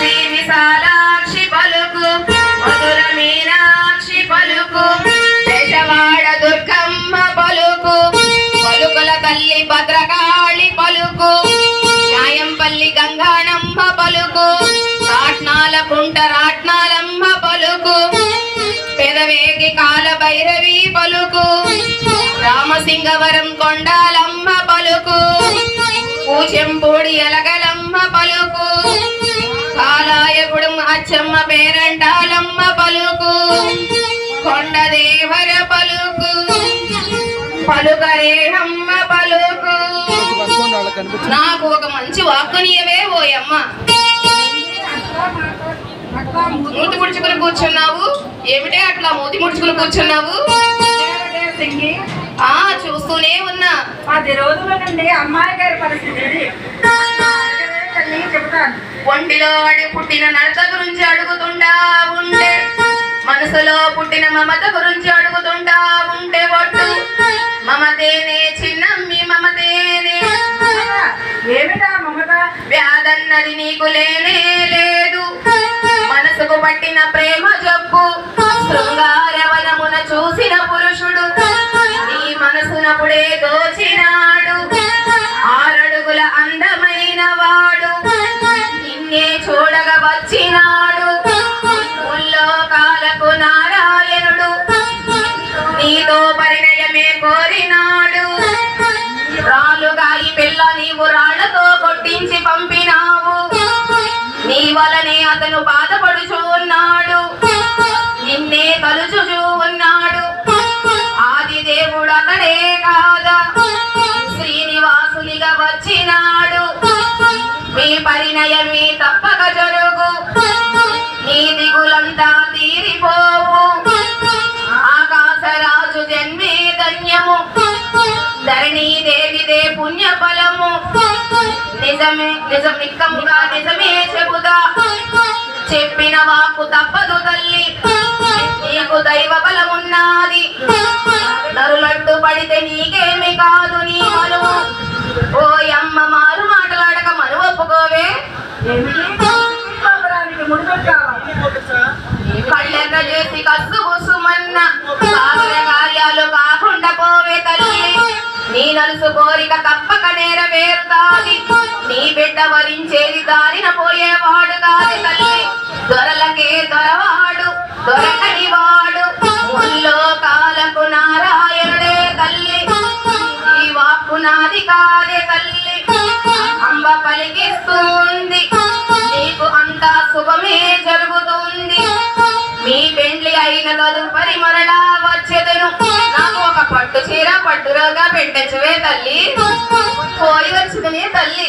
కాశీ విశాలాక్షి పలుకు మధుర మీనాక్షి పలుకు పెజవాడ దుర్గమ్మ పలుకు పలుకుల తల్లి భద్రకాళి పలుకు న్యాయంపల్లి గంగానమ్మ పలుకు రాట్నాల కుంట రాట్నాలమ్మ పలుకు పెదవేగి కాల భైరవి పలుకు రామసింగవరం కొండాలమ్మ పలుకు పూచెంపూడి ఎలగలమ్మ పలుకు కాలాయగుడం పేరంటాలమ్మ పలుకు. కొండదేవర పలుకు. పలుకరేహమ్మ పలుకు. నాకు ఒక మంచి వాక్కునియవే ఓయమ్మ. మూతి ముడుచుకుని కూర్చున్నావు? ఏమిటే అట్లా మూతి ముడుచుకుని కూర్చున్నావు? ఆ చూస్తూనే ఉన్నా. పది రోజుల నుండి అమ్మాయి గారి పరిస్థితి తల్లి చెప్తాను ఒంటిలో అడి పుట్టిన నడత గురించి అడుగుతుంటా ఉంటే మనసులో పుట్టిన మమత గురించి అడుగుతుంటా ఉంటే ఒట్టు. మమతేనే చిన్నమ్మి మమతేనే. ఏమిటా మమత? వ్యాధన్నది నీకు లేనే లేదు. మనసుకు పట్టిన ప్రేమ జబ్బు. వచ్చినాడు. ముల్లోకాలకు నారాయణుడు. నీతో పరిణయమే కోరినాడు. రాళ్ళుగా ఈ పిల్ల నీవు రాళ్ళతో కొట్టించి పంపినావు. నీ వలనే అతను ధరణీ దేవిదే పుణ్య ఫలము నిజమే నిజం నిక్కముగా నిజమే చెబుదా చెప్పిన వాకు తప్పదు తల్లి. నీకు దైవ బలమున్నది నరులట్టు పడితే నీకేమి కాదు నీ మనువు ఓ అమ్మ మారు మాట్లాడక మను ఒప్పుకోవే. కళ్ళెక్క చేసి కసు నీ నలుసు కోరిక తప్పక నెరవేరుతాది. నీ బిడ్డ వరించేది దారిన పోయేవాడు కాదు తల్లి. దొరలకే దొరవాడు దొరకని వాడు. ముల్లో కాలకు నారాయణుడే తల్లి. ఈ వాక్కు నాది కాదే తల్లి. అంబ పలికిస్తుంది. నీకు అంతా శుభమే జరుగుతుంది. మీ పెండ్లి అయిన తదుపరి మరలా వచ్చేదను. పట్టు చీర పట్టురాగా పెట్టచ్చువే తల్లి. పోయి వచ్చిందిలే తల్లి.